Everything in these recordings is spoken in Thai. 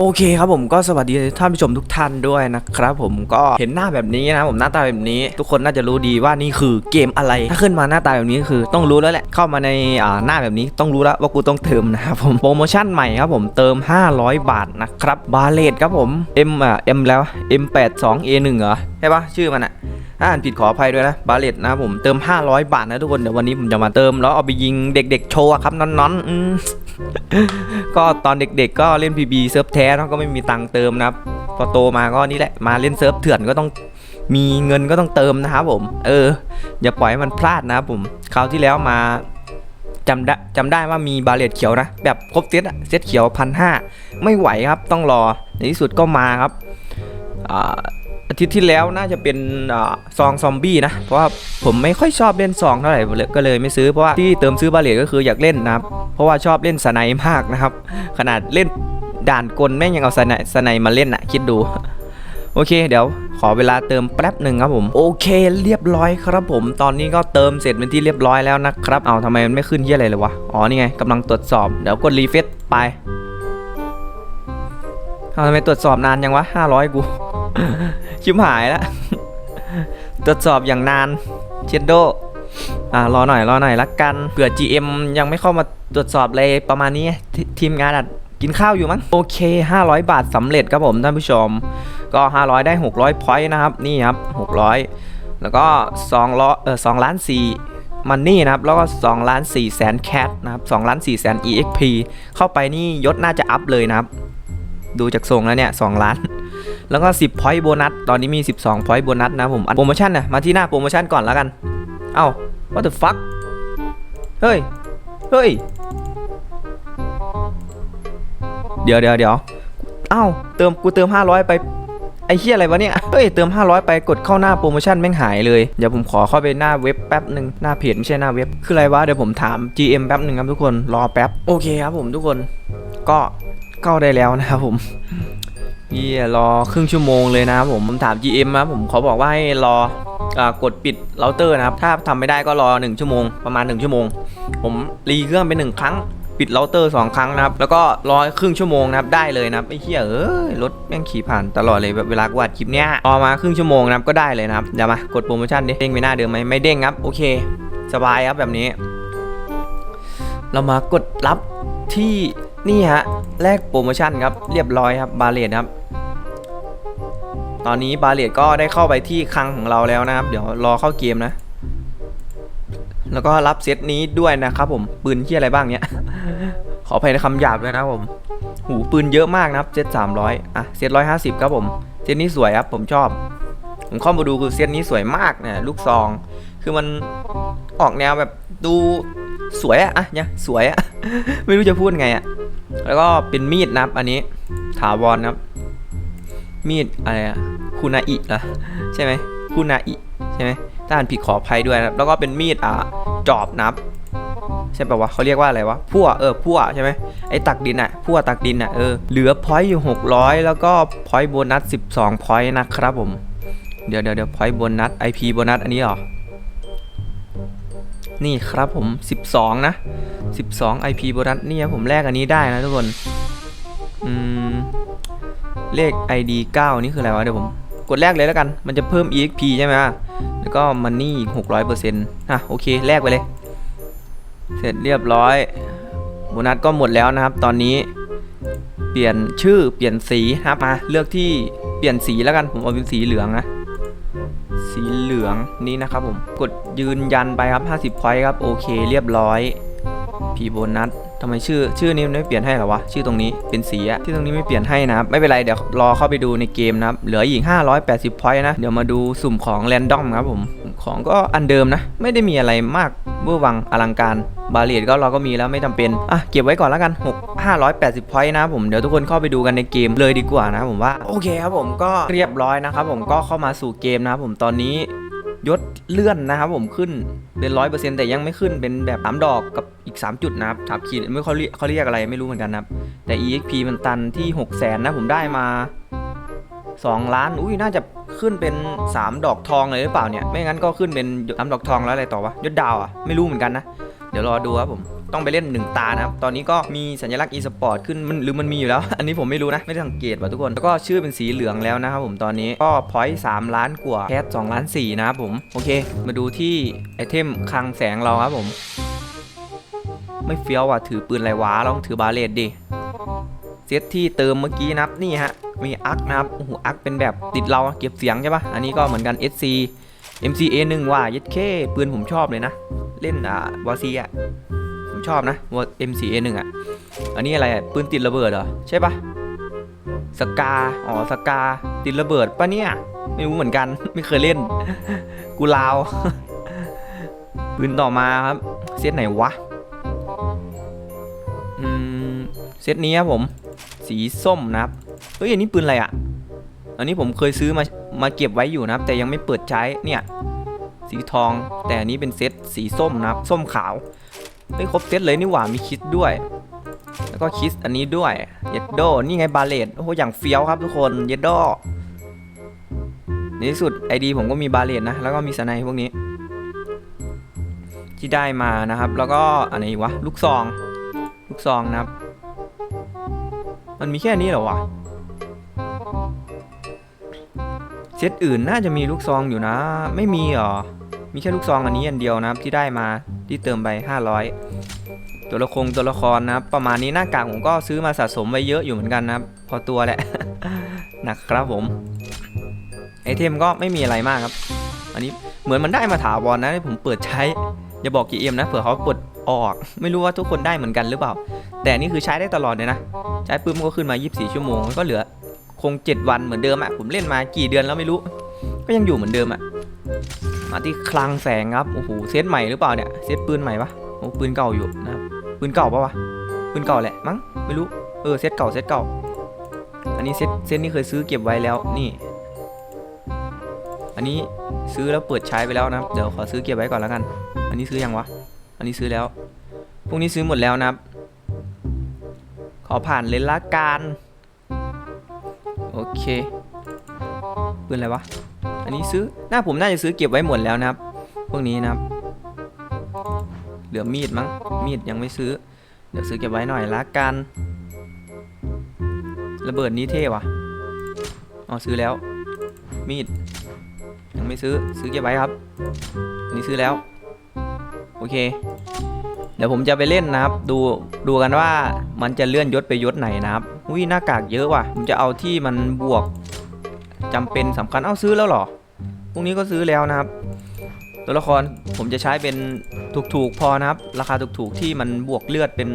โอเคครับผมก็สวัสดีท่านผู้ชมทุกท่านด้วยนะครับผมก็เห็นหน้าแบบนี้นะผมหน้าตาแบบนี้ ทุกคนน่าจะรู้ดีว่านี่คือเกมอะไร ถ้าขึ้นมาหน้าตาแบบนี้คือต้องรู้แล้วแหละเข้ามาในอ่าหน้าแบบนี้ต้องรู้แล้วว่ากูต้องเติมนะครับผมโปรโมชั่นใหม่ครับผมเติม 500 บาทนะครับบาเลตครับผม M อะ M แล้ว M82A1 เหรอใช่ปะชื่อมันอะ อ่านผิดขออภัยด้วยนะบาเลตนะผมเติม 500 บาทนะทุกคนเดี๋ยววันนี้ผมจะมาเติมแล้วเอาไปยิงเด็กๆโชว์ครับน้อนๆก็ตอนเด็กๆ ก็เล่น PB เซิร์ฟแท้เนอะก็ไม่มีตังค์เติมนะพอโตมาก็นี่แหละมาเล่นเซิร์ฟเถื่อนก็ต้องมีเงินก็ต้องเติมนะครับผม เออ อย่าปล่อยให้มันพลาดนะครับผมคราวที่แล้วมาจำได้จำได้ว่ามีบาเลตเขียวนะ แบบครบเซตอะเซตเขียวพันห้าไม่ไหวครับต้องรอในที่สุดก็มาครับ อาทิตย์ที่แล้วน่าจะเป็นอซองซอมบี้นะ เพราะว่าผมไม่ค่อยชอบเล่นซองเท่าไหร่ก็เลยไม่ซื้อเพราะว่าที่เติมซื้อบาเลตก็คืออยากเล่นนะครับ เพราะว่าชอบเล่นสไนมากนะครับ ขนาดเล่นด่านกลแม่งยังเอาสไนสไนมาเล่นอะคิดดู โอเค เดี๋ยวขอเวลาเติมแป๊บหนึ่งครับผม โอเค เรียบร้อยครับผม ตอนนี้ก็เติมเสร็จเป็นที่เรียบร้อยแล้วนะครับ เอาทำไมมันไม่ขึ้นที่อะไรเลยวะ อ๋อนี่ไงกำลังตรวจสอบ เดี๋ยวกดรีเฟซไป เอาทำไมตรวจสอบนานยังวะ500กู ชิบหายแล้วตรวจสอบอย่างนานเชดโดอ่ารอหน่อยรอหน่อยละกันเผื่อ GM ยังไม่เข้ามาตรวจสอบอะไรประมาณนี้ททีมงานอาจกินข้าวอยู่มั้งโอเค 500 บาทสำเร็จครับผมท่านผู้ชม ก็ 500 ได้ 600พอยต์นะครับนี่ครับ 600 แล้วก็2ล้อเออ2ล้าน4มันนี่นะครับแล้วก็2ล้าน4แสนแคทนะครับ2ล้าน4แสน EXP เข้าไปนี่ยศน่าจะอัพเลยนะครับ ดูจากทรงแล้วเนี่ย2ล้านแล้วก็ 10พอยต์โบนัส ตอนนี้มี 12พอยต์โบนัสนะผมโปรโมชั่นนะมาที่หน้าโปรโมชั่นก่อนแล้วกัน เอ้า what the fuck เฮ้ย เฮ้ย เดี๋ยวเดี๋ยวเดี๋ยวเอ้า เติม กูเติม 500 ไป ไอ้เหี้ยอะไรวะเนี่ย เฮ้ย เติม 500 ไป กดเข้าหน้าโปรโมชั่นแม่งหายเลย เดี๋ยวผมขอเข้าไปหน้าเว็บแป๊บหนึ่งหน้าเพจไม่ใช่หน้าเว็บ คืออะไรวะ เดี๋ยวผมถาม GM แป๊บหนึ่งครับทุกคน รอแป๊บ โอเคครับผมทุกคน ก็ เข้าได้แล้วนะครับผมเฮียรอครึ่งชั่วโมงเลยนะครับผมผมถาม GM นะผมเขาบอกว่าให้รออกดปิดเราเตอร์นะครับ ถ้าทำไม่ได้ก็รอ 1 ชั่วโมง ประมาณ 1 ชั่วโมง ผมรีเครื่องไปหนึ่งครั้ง ปิดเราเตอร์2ครั้งนะครับ แล้วก็รอครึ่งชั่วโมงนะครับ ได้เลยนะครับไอ้เหี้ยเอ้ยรถแม่งขี่ผ่านตลอดเลยแบบเวลากวาดคลิปเนี้ยรอมาครึ่งชั่วโมงนะครับก็ได้เลยนะครับเดี๋ยวมากดโปรโมชั่นดิเด้งไปหน้าเดิมไหมไม่เด้งครับโอเค สบายครับแบบนี้ เรามากดรับที่ นี่ฮะแลกโปรโมชั่นครับเรียบร้อยครับบาเลตครับ ตอนนี้บาเลตก็ได้เข้าไปที่คลังของเราแล้วนะครับ เดี๋ยวรอเข้าเกมนะ แล้วก็รับเซตนี้ด้วยนะครับผมปืนที่อะไรบ้างเนี้ย ขออภัยในคำหยาบเลยนะผมหูปืนเยอะมากนะครับเซตสามร้อยอะเซตร้อยห้าสิบครับผมเซตนี้สวยครับผมชอบ ผมเข้ามาดูคือเซตนี้สวยมากเนี่ยลูกซอง คือมันออกแนวแบบดูสวยอะอะเนี่ยสวยอะไม่รู้จะพูดไงอะ แล้วก็เป็นมีดนับอันนี้ ถาวรครับ มีดอะไรอะคูนาอิเหรอใช่ไหมคูนาอิใช่ไหมถ้าอ่านผิดขออภัยด้วยนะครับ แล้วก็เป็นมีดอ่าจอบนับ ใช่ป่าวะเขาเรียกว่าอะไรวะพั่วเออพั่วใช่ไหมไอ้ตักดินอะพั่วตักดินอะเออเหลือพอยต์อยู่600 แล้วก็พอยต์โบนัส 12พอยต์นะครับผมเดี๋ยวเดี๋ยวเดี๋ยวพอยต์โบนัส IP โบนัสอันนี้เหรอ นี่ครับผม 12 นะ 12 IP โบนัสนี่ครับผมแลกอันนี้ได้นะทุกคน อืม เลข ID 9 นี่คืออะไรวะเดี๋ยวผมกดแลกเลยแล้วกัน มันจะเพิ่ม EXP ใช่ไหมแล้วก็มันนี่อีก600%อะโอเค แลกไปเลย เสร็จเรียบร้อย โบนัสก็หมดแล้วนะครับ ตอนนี้ เปลี่ยนชื่อ เปลี่ยนสีนะครับมาเลือกที่เปลี่ยนสีแล้วกัน ผมเอาเป็นสีเหลืองนะ สีเหลืองนี่นะครับผมกดยืนยันไปครับ 50พอยต์ครับ โอเคเรียบร้อย พีโบนัสทำไมชื่อ ชื่อนี้มันไม่เปลี่ยนให้หรอวะ ชื่อตรงนี้เป็นสีอะที่ตรงนี้ไม่เปลี่ยนให้นะครับ ไม่เป็นไร เดี๋ยวรอเข้าไปดูในเกมนะครับ เหลืออีก 580พอยต์นะ เดี๋ยวมาดูสุ่มของแรนดอมครับผม ของก็อันเดิมนะ ไม่ได้มีอะไรมากเวอร์วังอลังการ บาเลียดก็เราก็มีแล้วไม่จำเป็น อะ เก็บไว้ก่อนแล้วกัน 6 580พอยต์นะผม เดี๋ยวทุกคนเข้าไปดูกันในเกมเลยดีกว่านะผมว่า โอเคครับผม ก็เรียบร้อยนะครับผม ก็เข้ามาสู่เกมนะครับผม ตอนนี้ยศเลื่อนนะครับผมขึ้นเป็นร้อยเปอร์เซ็นต์แต่ยังไม่ขึ้นเป็นแบบสามดอกกับ 3 จุดนะครับถามขีดไม่เขาเรียกเขาเรียกอะไรไม่รู้เหมือนกันนะครับ แต่ exp มันตันที่6 0 0แสนนะผมได้มา 2 ล้าน อุ้ยน่าจะขึ้นเป็น 3 ดอกทองเลยหรือเปล่าเนี่ย ไม่งั้นก็ขึ้นเป็นสามดอกทองแล้วอะไรต่อวะยศดาวอะไม่รู้เหมือนกันนะ เดี๋ยวรอดูครับผมต้องไปเล่นหนึ่งตานะครับ ตอนนี้ก็มีสัญลักษณ์ e-sport ขึ้นมันหรือมันมีอยู่แล้ว อันนี้ผมไม่รู้นะ ไม่ได้สังเกตว่ะทุกคน แล้วก็ชื่อเป็นสีเหลืองแล้วนะครับผมตอนนี้ก็พอยต์3ล้านกว่าแคส2ล้าน4นะครับผม โอเค มาดูที่ไอเทมคลังแสงเราครับผม ไม่เฟี้ยวว่ะถือปืนไรวะลองถือบาเลตดิเซตที่เติมเมื่อกี้นับนี่ฮะมีอักนะครับโอ้โหอักเป็นแบบติดเราเก็บเสียงใช่ปะอันนี้ก็เหมือนกัน SC MCA 1ว่ะยัดเคปืนผมชอบเลยนะ เล่นอ่าวอซีอะผมชอบนะว MCA 1อะอันนี้อะไรปืนติดระเบิดเหรอใช่ปะสกาอ๋อสกาติดระเบิดปะเนี่ยไม่รู้เหมือนกันไม่เคยเล่น กูลาวปืนต่อมาครับเซตไหนวะ ซตนี้ครับผม สีส้มนะครับเฮ้ยอันนี้ปืนอะไรอะ อันนี้ผมเคยซื้อมามาเก็บไว้อยู่นะครับ แต่ยังไม่เปิดใช้เนี่ยสีทอง แต่อันนี้เป็นเซตสีส้มนะครับส้มขาวไม่ครบเซตเลยนี่หว่ามีคิดด้วย แล้วก็คิสอันนี้ด้วยเยดโดนี่ไงบาเลตโอ้โหอย่างเฟี้ยวครับทุกคนเยดโดในที่สุดไอดีผมก็มีบาเลตนะ แล้วก็มีสไนพวกนี้ ที่ได้มานะครับ แล้วก็อันไหนอีกวะลูกซอง ลูกซองนะครับ มันมีแค่นี้เหรอวะเซตอื่นน่าจะมีลูกซองอยู่นะ ไม่มีหรอ มีแค่ลูกซองอันนี้อันเดียวนะครับที่ได้มาที่เติมไป500 ตัวละครตัวละครนะครับ ประมาณนี้หน้ากากผมก็ซื้อมาสะสมไว้เยอะอยู่เหมือนกันนะครับ พอตัวแหละนะครับผมไอเทมก็ไม่มีอะไรมากครับ อันนี้เหมือนมันได้มาถาวรนะที่ผมเปิดใช้ อย่าบอกกี่เอ็มนะเผื่อเขาปลดออก ไม่รู้ว่าทุกคนได้เหมือนกันหรือเปล่า แต่นี่คือใช้ได้ตลอดเลยนะ ใช้ปุ๊บมันก็ขึ้นมา 24 ชั่วโมงก็เหลือคง 7 วันเหมือนเดิมอะผมเล่นมากี่เดือนแล้วไม่รู้ ก็ยังอยู่เหมือนเดิมอะมาที่คลังแสงครับโอ้โหเซตใหม่หรือเปล่าเนี่ยเซตปืนใหม่ปะโอ้ปืนเก่าอยู่นะครับปืนเก่าปะวะปืนเก่าแหละมั้งไม่รู้เออเซตเก่าเซตเก่า อันนี้เซตเซตนี้เคยซื้อเก็บไว้แล้วนี่ อันนี้ ซื้อแล้วเปิดใช้ไปแล้วนะเดี๋ยวขอซื้อเก็บไว้ก่อนแล้วกัน อันนี้ซื้อยังวะ อันนี้ซื้อแล้ว พวกนี้ซื้อหมดแล้วนะครับ ขอผ่านเลยละกันโอเคปืนอะไรวะ อันนี้ซื้อ หน้าผมน่าจะซื้อเก็บไว้หมดแล้วนะครับ พวกนี้นะครับ เหลือมีดมั้ง มีดยังไม่ซื้อ เดี๋ยวซื้อเก็บไว้หน่อยละกัน ระเบิดนี้เท่วะอ๋อซื้อแล้ว มีด ไม่ซื้อซื้อเก็บไว้ครับอันนี้ซื้อแล้ว โอเค เดี๋ยวผมจะไปเล่นนะครับ ดูดูกันว่ามันจะเลื่อนยศไปยศไหนนะครับอุ้ยหน้ากากเยอะว่ะผมจะเอาที่มันบวกจำเป็นสำคัญเอ้าซื้อแล้วหรอพวกนี้ก็ซื้อแล้วนะครับ ตัวละครผมจะใช้เป็นถูกๆพอนะครับ ราคาถูกๆที่มันบวกเลือดเป็น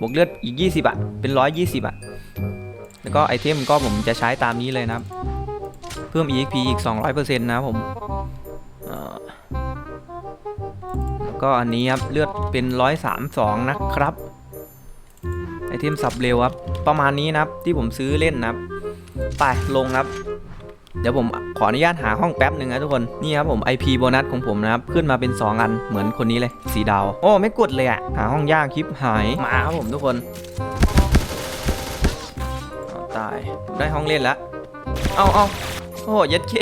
บวกเลือดอีก 20อะเป็น 120อะแล้วก็ไอเทมก็ผมจะใช้ตามนี้เลยนะครับ พิ่ม EXP อีก 200%นะผมเอ่อแล้วก็อันนี้ครับ เลือดเป็น 132 นะครับ ไอเทมสับเร็วครับ ประมาณนี้นะครับ ที่ผมซื้อเล่นนะครับ ไป ลงครับเดี๋ยวผมขออนุญาตหาห้องแป๊บหนึ่งนะทุกคน นี่ครับผม IP โบนัสของผมนะครับ ขึ้นมาเป็น 2 อันเหมือนคนนี้เลย สีดาว โอ้ ไม่กดเลยอะหาห้องยากคลิปหาย มาครับผมทุกคนตายได้ห้องเล่นแล้ว เอาเอา โอ้โหเย็ดเค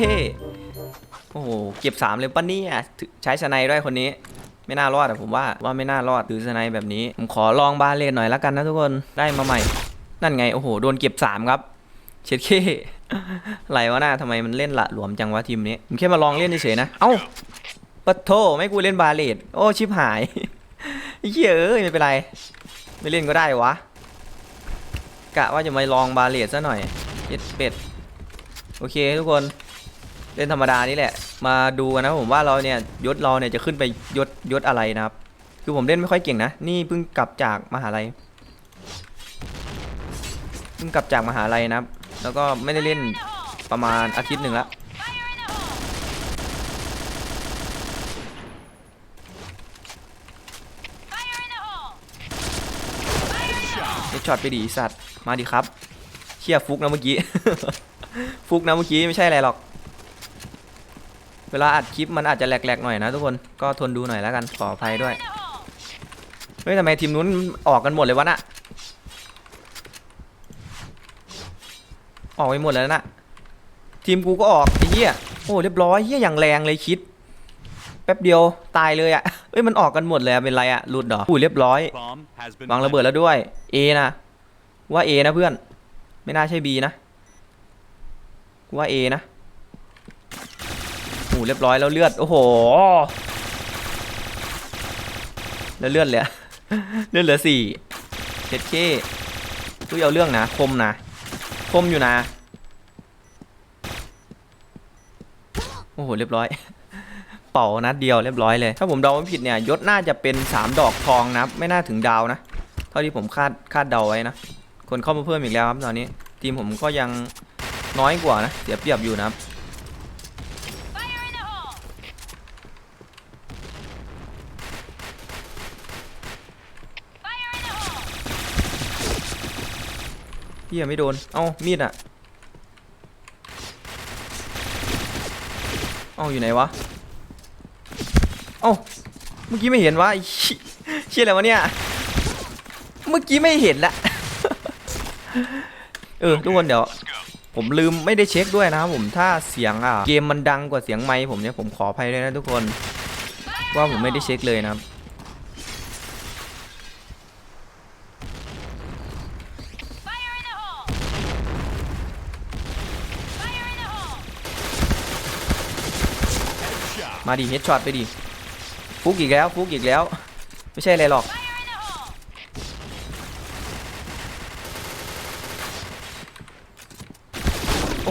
โอ้โหเก็บ3เลยปะเนี่ยใช้สไนด์ด้วยคนนี้ ไม่น่ารอดอะผมว่าว่าไม่น่ารอดถือสไนด์แบบนี้ ผมขอลองบาเลนหน่อยละกันนะทุกคนได้มาใหม่ นั่นไงโอ้โหโดนเก็บ3ครับเช็ดเคอะไรวะน่าทำไมมันเล่นละหลวมจังวะทีมนี้ผมแค่มาลองเล่นเฉยๆนะเอ้าปะโทไม่กูเล่นบาเลตโอ้ชิบหายเยอ้ยไม่เป็นไร ไม่เล่นก็ได้วะกะว่าจะมาลองบาเลตซะหน่อยเย็ดเป็ด โอเคทุกคนเล่นธรรมดานี่แหละ มาดูกันนะผมว่าเราเนี่ยยศเราเนี่ยจะขึ้นไปยศยศอะไรนะครับ คือผมเล่นไม่ค่อยเก่งนะ นี่เพิ่งกลับจากมหาลัยเพิ่งกลับจากมหาลัยนะครับ แล้วก็ไม่ได้เล่นประมาณอาทิตย์หนึ่งล้วเฮดช็อตไปดีสัตว์มาดิครับเชี่ยฟุกนะเมื่อกี้ ฟุกนะเมื่อกี้ไม่ใช่อะไรหรอก เวลาอัดคลิปมันอาจจะแหลกๆหน่อยนะทุกคน ก็ทนดูหน่อยแล้วกัน ขออภัยด้วย เฮ้ยทำไมทีมนู้นออกกันหมดเลยวะน่ะ ออกไปหมดแล้วน่ะ ทีมกูก็ออกไอ้เหี้ย โอ้เรียบร้อยเหี้ยอย่างแรงเลยคิด แป๊บเดียวตายเลยอะเอ้ยมันออกกันหมดเลยเป็นไรอะหลุดหรออุ้ยเรียบร้อยวางระเบิดแล้วด้วย A นะ ว่า A นะเพื่อน ไม่น่าใช่ B นะ ว่า A นะโอ้เรียบร้อยแล้วเลือด โอ้โห แล้วเลือดเหลือเลือดเหลือสี่เจ็ดเคตุ้ยเอาเรื่องนะ คมนะ คมอยู่นะ โอ้โห เรียบร้อย เป่านัดเดียวเรียบร้อยเลย ถ้าผมเดาไม่ผิดเนี่ย ยศน่าจะเป็น 3 ดอกทองนะ ไม่น่าถึงดาวนะ เท่าที่ผมคาดคาดเดาไว้นะ คนเข้ามาเพิ่มอีกแล้วครับตอนนี้ ทีมผมก็ยัง น้อยกว่านะ เสียเปรียบอยู่นะครับพี่ยังไม่โดน เอ้า มีดอะเอ้าอยู่ไหนวะ เอ้า เมื่อกี้ไม่เห็นวะไอ้เชี่ยอะไรวะเนี่ย เมื่อกี้ไม่เห็นละ เออทุกคนเดี๋ยว ผมลืมไม่ได้เช็คด้วยนะครับผมถ้าเสียงอะเกมมันดังกว่าเสียงไมค์ผมเนี่ยผมขออภัยด้วยนะทุกคน ว่าผมไม่ได้เช็คเลยนะครับมาดิเฮดช็อตไปดิฟุกอีกแล้วฟุกอีกแล้ว ไม่ใช่อะไรหรอก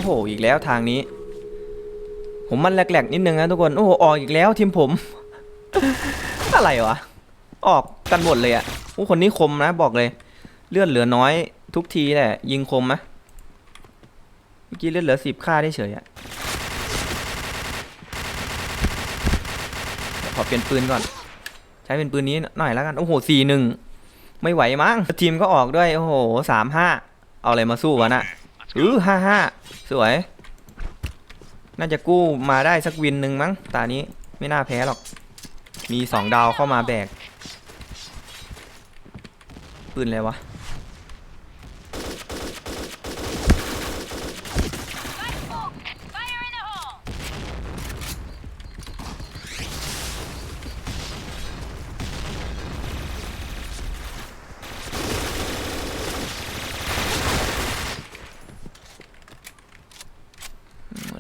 โอ้โหอีกแล้วทางนี้ ผมมันแหลกๆนิดนึงนะทุกคน โอ้โหออกอีกแล้วทีมผม อะไรวะ ออกกันหมดเลยอะ่ะโอ้คนนี้คมนะบอกเลย เลือดเหลือน้อยทุกทีแหละยิงคมไหมเมื่อกี้เลือดเหลือสิบค่าได้เฉยอะเดี๋ยวขอเปลี่ยนปืนก่อน ใช้เป็นปืนนี้หน่อยแล้วกันโอ้โหสี่หนึ่งไม่ไหวมั้งทีมก็ออกด้วยโอ้โหสามห้าเอาอะไรมาสู้วะน่ะ อือห้าห้าสวย น่าจะกู้มาได้สักวินหนึ่งมั้ง ตานี้ไม่น่าแพ้หรอก มีสองดาวเข้ามาแบก ปืนอะไรวะ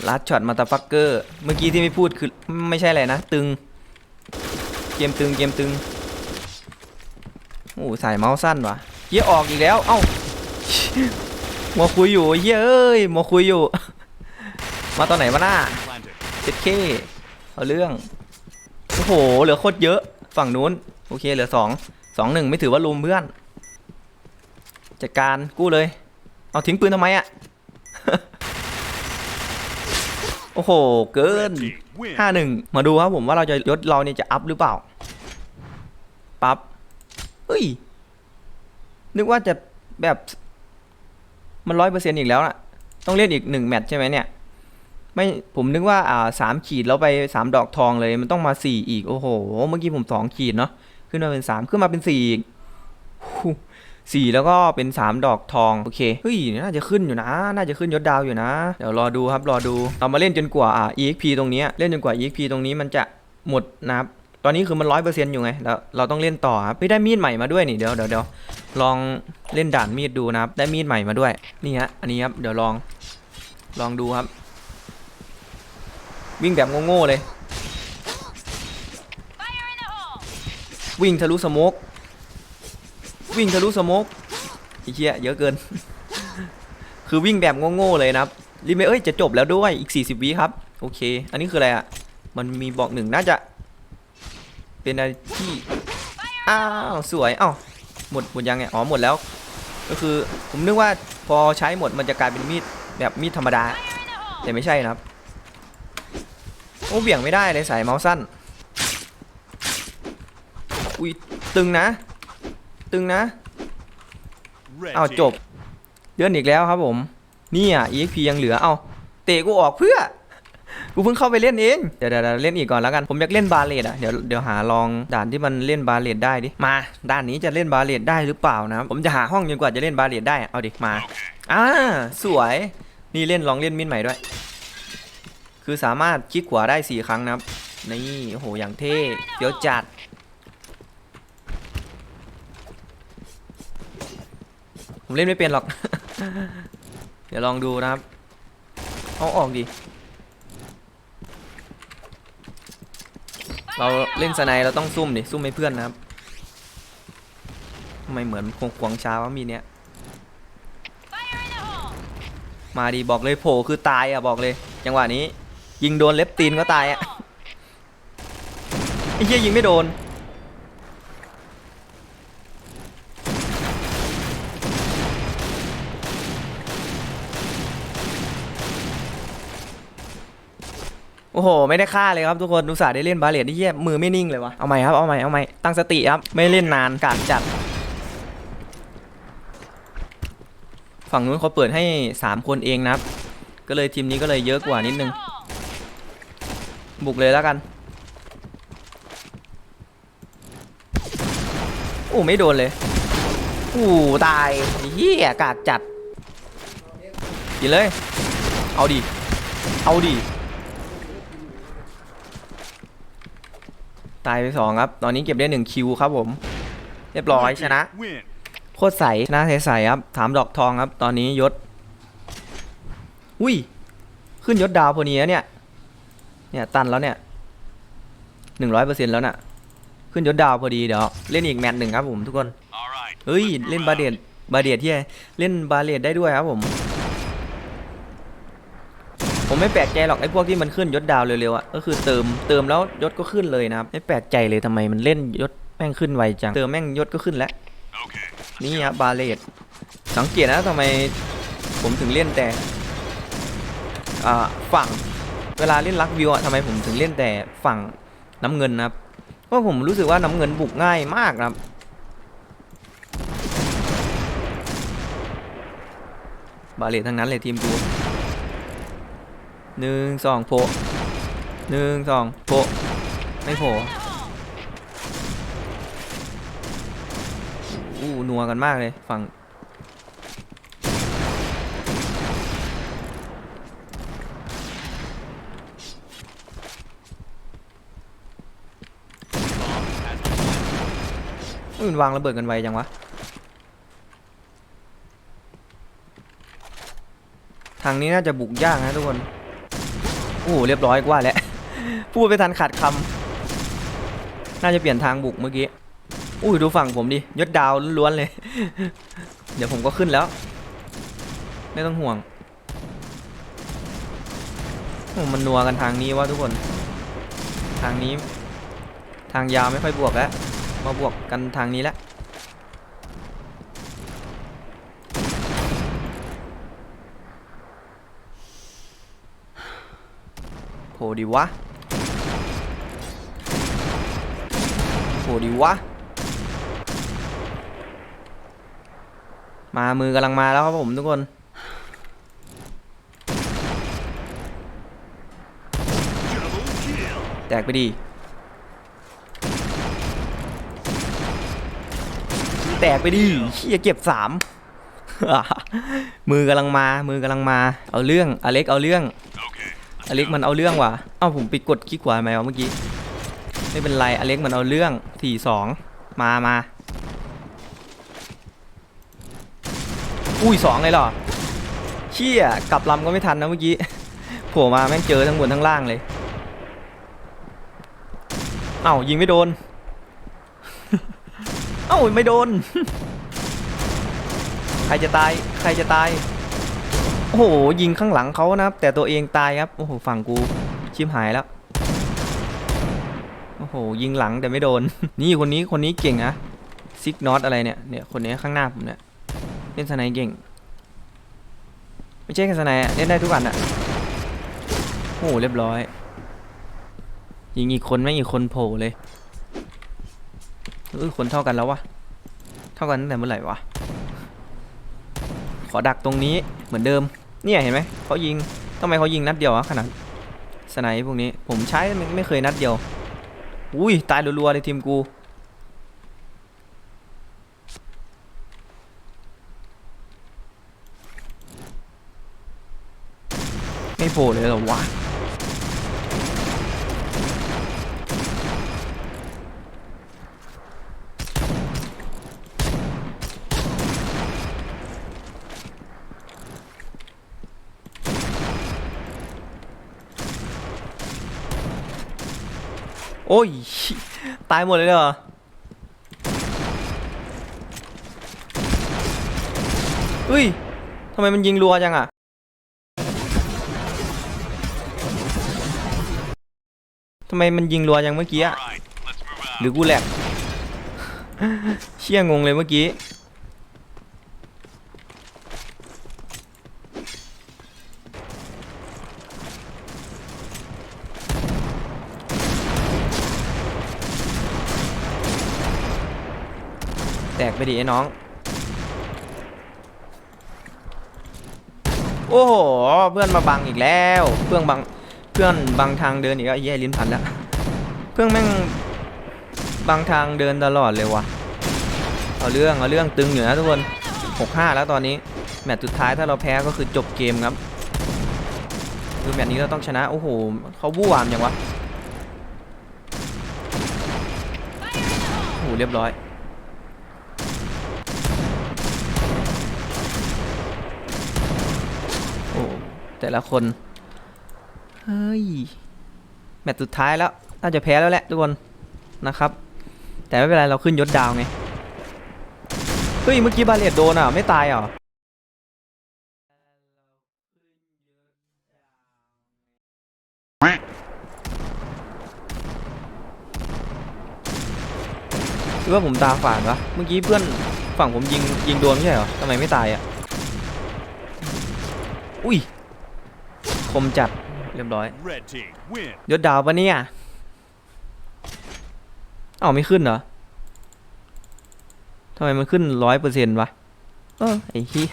ลัดช็อตมาตาฟักเกอร์ เมื่อกี้ที่ไม่พูดคือไม่ใช่อะไรนะ ตึง เกมตึงเกมตึง โอ้สายเมาส์สั้นวะเฮียออกอีกแล้ว เอ้ามัวคุยอยู่เฮียเอ้ยมัวคุยอยู่ มาตอนไหนวะหน้าเจ็ดเคเอาเรื่อง โอ้โห เหลือโคตรเยอะ ฝั่งนู้น โอเค เหลือสอง สองหนึ่งไม่ถือว่าลุมเพื่อน จัดการกู้เลย เอาทิ้งปืนทำไมอะ โอ้โห เกิน Red team win. ห้าหนึ่งมาดูครับผมว่าเราจะยศเราเนี่ยจะอัพหรือเปล่า ปั๊บเฮ้ย นึกว่าจะแบบ มันร้อยเปอร์เซ็นต์อีกแล้วน่ะ ต้องเล่นอีกหนึ่งแมตช์ใช่ไหมเนี่ย ไม่ ผมนึกว่าอ่าสามขีดแล้วไปสามดอกทองเลย มันต้องมาสี่อีก โอ้โห เมื่อกี้ผมสองขีดเนาะ ขึ้นมาเป็นสามขึ้นมาเป็นสี่อีก สี่แล้วก็เป็นสามดอกทองโอเคเฮ้ยน่าจะขึ้นอยู่นะ น่าจะขึ้นยศดาวอยู่นะ เดี๋ยวรอดูครับรอดูเรามาเล่นจนกว่าอ่า EXP ตรงนี้เล่นจนกว่า EXP ตรงนี้มันจะหมดนะครับตอนนี้คือมันร้อยเปอร์เซ็นต์อยู่ไงแล้วเราต้องเล่นต่อครับไม่ได้มีดใหม่มาด้วยนี่เดี๋ยวเดี๋ยวเดี๋ยวลองเล่นด่านมีดดูนะครับ ได้มีดใหม่มาด้วยนี่ฮะอันนี้ครับเดี๋ยวลองลองดูครับ วิ่งแบบโง่ๆเลย วิ่งทะลุสโมก วิ่งทะลุสโมกไอ้เหี้ยเยอะเกิน คือวิ่งแบบโง่ๆเลยนะครับรีเมเอ้ยจะจบแล้วด้วยอีก 40วิครับ โอเค อันนี้คืออะไรอะ มันมีบอกหนึ่งน่าจะ เป็นอะไรที่ อ้าว สวยอ้าวหมดหมดยังไงอ๋อหมดแล้ว ก็คือผมนึกว่าพอใช้หมดมันจะกลายเป็นมีดแบบมีดธรรมดา แต่ไม่ใช่นะครับ โอ้เบี่ยงไม่ได้เลยสายเมาส์สั้นอุ้ยตึงนะ ตึงนะ Red อ้าว team. จบเดือนอีกแล้วครับผมนี่อะ EXP ยังเหลือเอ้าเตะกูออกเพื่อกูเพิ่งเข้าไปเล่นเองเดี๋ยวเดี๋ยวเดี๋ยวเล่นอีกก่อนแล้วกัน ผมอยากเล่นบาเลตอะ เดี๋ยวเดี๋ยวหาลองด่านที่มันเล่นบาเลตได้ดิ มา ด่านนี้จะเล่นบาเลตได้หรือเปล่านะครับผมจะหาห้องจนกว่าจะเล่นบาเลตได้อะเอาดิ มา อ่า สวย นี่เล่นลองเล่นมินใหม่ด้วย คือสามารถคลิกขวาได้ 4 ครั้งนะครับ นี่ โอ้โห อย่างเท่เดี๋ยวจัด ผมเล่นไม่เป็นหรอก เดี๋ยวลองดูนะครับ เอาออกดิเราเล่นสไนเราต้องซุ่มดิ ซุ่มให้เพื่อนนะครับทำไมเหมือนควงควงช้าวะมีเนี้ย มาดีบอกเลยโผล่คือตายอะบอกเลย จังหวะนี้ ยิงโดนเล็บตีนก็ตายอะไอ้เหี้ยยิงไม่โดน โอ้โห ไม่ได้ฆ่าเลยครับทุกคนอุส่าได้เล่นบาเลตที่เหี้ยมือไม่นิ่งเลยวะเอาใหม่ครับเอาใหม่เอาใหม่ตั้งสติครับไม่เล่นนานกากจัด ฝั่งนู้นเขาเปิดให้ 3 คนเองนะครับ ก็เลยทีมนี้ก็เลยเยอะกว่านิดนึง บุกเลยแล้วกัน โอ้ไม่โดนเลยโอ้ตายเฮียกากจัดกินเลย เอาดิเอาดิ ตายไปสองครับ ตอนนี้เก็บได้หนึ่งคิวครับผม เรียบร้อยชนะ Win. โคตรใส ชนะใสๆครับถามดอกทองครับ ตอนนี้ยศ อุ้ย ขึ้นยศดาวพอดีนะเนี่ย เนี่ยตันแล้วเนี่ยหนึ่งร้อยเปอร์เซ็นต์แล้วน่ะ ขึ้นยศดาวพอดีเดี๋ยวเล่นอีกแมตช์หนึ่งครับผมทุกคน All right. เฮ้ย let's เล่น move บา out. เดดบาเดดที่เล่นบาเลดได้ด้วยครับผม ผมไม่แปลกใจหรอกไอ้พวกที่มันขึ้นยศดาวเร็วๆอะก็คือเติมเติมแล้วยศก็ขึ้นเลยนะครับไม่แปลกใจเลยทำไมมันเล่นยศแม่งขึ้นไวจังเติมแม่งยศก็ขึ้นแล้วนี่ครับบาเลตสังเกตนะทำไมผมถึงเล่นแต่ฝั่งเวลาเล่นลักวิวอะทำไมผมถึงเล่นแต่ฝั่งน้ำเงินนะครับเพราะผมรู้สึกว่าน้ำเงินบุกง่ายมากนะครับบาเลตทั้งนั้นเลยทีมกู หนึ่งสองโผล่หนึ่งสองโผล่ไม่โผล่อู้นัวกันมากเลยฝั่งไมันวางระเบิดกันไวจังวะ ทางนี้น่าจะบุกยากนะทุกคน โอ้โหเรียบร้อยกว่าแล้ว พูดไปทันขาดคำน่าจะเปลี่ยนทางบุกเมื่อกี้อุ้ยดูฝั่งผมดิยศดาวล้วนเลย เดี๋ยวผมก็ขึ้นแล้ว ไม่ต้องห่วงมันนัวกันทางนี้วะทุกคน ทางนี้ ทางยาวไม่ค่อยบวกแล้ว มาบวกกันทางนี้แล้ว ผล่ดิวะโผล่ดิวะ มามือกำลังมาแล้วครับผมทุกคนแตกไปดี แตกไปดีเฮียเก็บสามมือกำลังมา มือกำลังมา เอาเรื่อง อเล็ก เอาเรื่อง อเล็กมันเอาเรื่องว่ะ เอ้าผมไปกดคลิกขวาไหมวะเมื่อกี้ ไม่เป็นไรอเล็กมันเอาเรื่องสี่สองมามาอุ้ยสองเลยเหรอ เชี่ยกลับลำก็ไม่ทันนะเมื่อกี้โผล่มาแม่งเจอทั้งบนทั้งล่างเลย เอ้ายิงไม่โดน เอ้าไม่โดน ใครจะตาย ใครจะตาย โอ้โหยิงข้างหลังเขานะครับ แต่ตัวเองตายครับ โอ้โหฝั่งกูชิมหายแล้ว โอ้โหยิงหลังแต่ไม่โดน นี่คนนี้คนนี้เก่งนะซิกนอตอะไรเนี่ยเนี่ยคนนี้ข้างหน้าผมเนี่ยเล่นสไนด์เก่ง ไม่ใช่แค่สไนด์เล่นได้ทุกอันอะโอ้โหเรียบร้อย ยิงอีกคนไม่อีกคนโผล่เลยเออคนเท่ากันแล้ววะเท่ากันตั้งแต่เมื่อไหร่วะขอดักตรงนี้เหมือนเดิม เนี่ยเห็นไหมเขายิงทำไมเขายิงนัดเดียวอะขนาดสไนพวกนี้ผมใช้ไม่เคยนัดเดียว อุ้ยตายรัวๆเลยทีมกูไม่โผล่เลยหรอวะ อ้ย ตายหมดเลยเหรอ เฮ้ย ทำไมมันยิงรัวจังอะทำไมมันยิงรัวจังเมื่อกี้อะหรือกูแหลก เชี่ยงงเลยเมื่อกี้ แตกไป ดิไอ้น้อง โอ้โห เพื่อนมาบังอีกแล้ว เพื่อนบัง เพื่อนบังทางเดินอีกแล้วไอ้เหี้ยลิ้นพันแล้ว เพื่อนแม่งบางทางเดินตลอดเลยวะเอาเรื่อง เอาเรื่องตึงอยู่นะทุกคน 6-5 แล้วตอนนี้ แมตช์สุดท้ายถ้าเราแพ้ก็คือจบเกมครับคือแมตช์นี้เราต้องชนะ โอ้โหเขาบู้วามอย่างวะโอ้โหเรียบร้อย โอ้ แต่ละคน เฮ้ย แมตช์สุดท้ายแล้ว น่าจะแพ้แล้วแหละทุกคน นะครับ แต่ไม่เป็นไรเราขึ้นยศดาวไง เฮ้ย เมื่อกี้บาเลตโดนอะ ไม่ตายอะหรือว่าผมตาฝาดวะ เมื่อกี้เพื่อนฝั่งผมยิงยิงโดนไม่ใช่เหรอทำไมไม่ตายอะ อุ้ย คมจัดเรียบร้อย Red team, win. ยศดาวปะเนี่ยอ้าวไม่ขึ้นเหรอทำไมมันขึ้นร้อยเปอร์เซ็นต์วะเออไอ้เหี้ย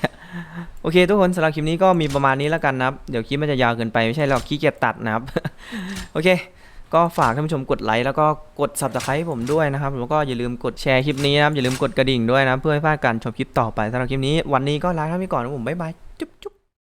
โอเค ทุกคนสำหรับคลิปนี้ก็มีประมาณนี้แล้วกันนะครับ เดี๋ยวคลิปมันจะยาวเกินไปไม่ใช่หรอกขี้เกียจตัดนะครับ โอเค ก็ฝากท่านผู้ชมกดไลค์แล้วก็กด subscribe ให้ผมด้วยนะครับแล้วก็อย่าลืมกดแชร์คลิปนี้นะครับอย่าลืมกดกระดิ่งด้วยนะเพื่อไม่พลาดการชมคลิปต่อไปสำหรับคลิปนี้ วันนี้ก็ลาท่านไปก่อนนะผมบ๊ายบายจุ๊บจุ๊บ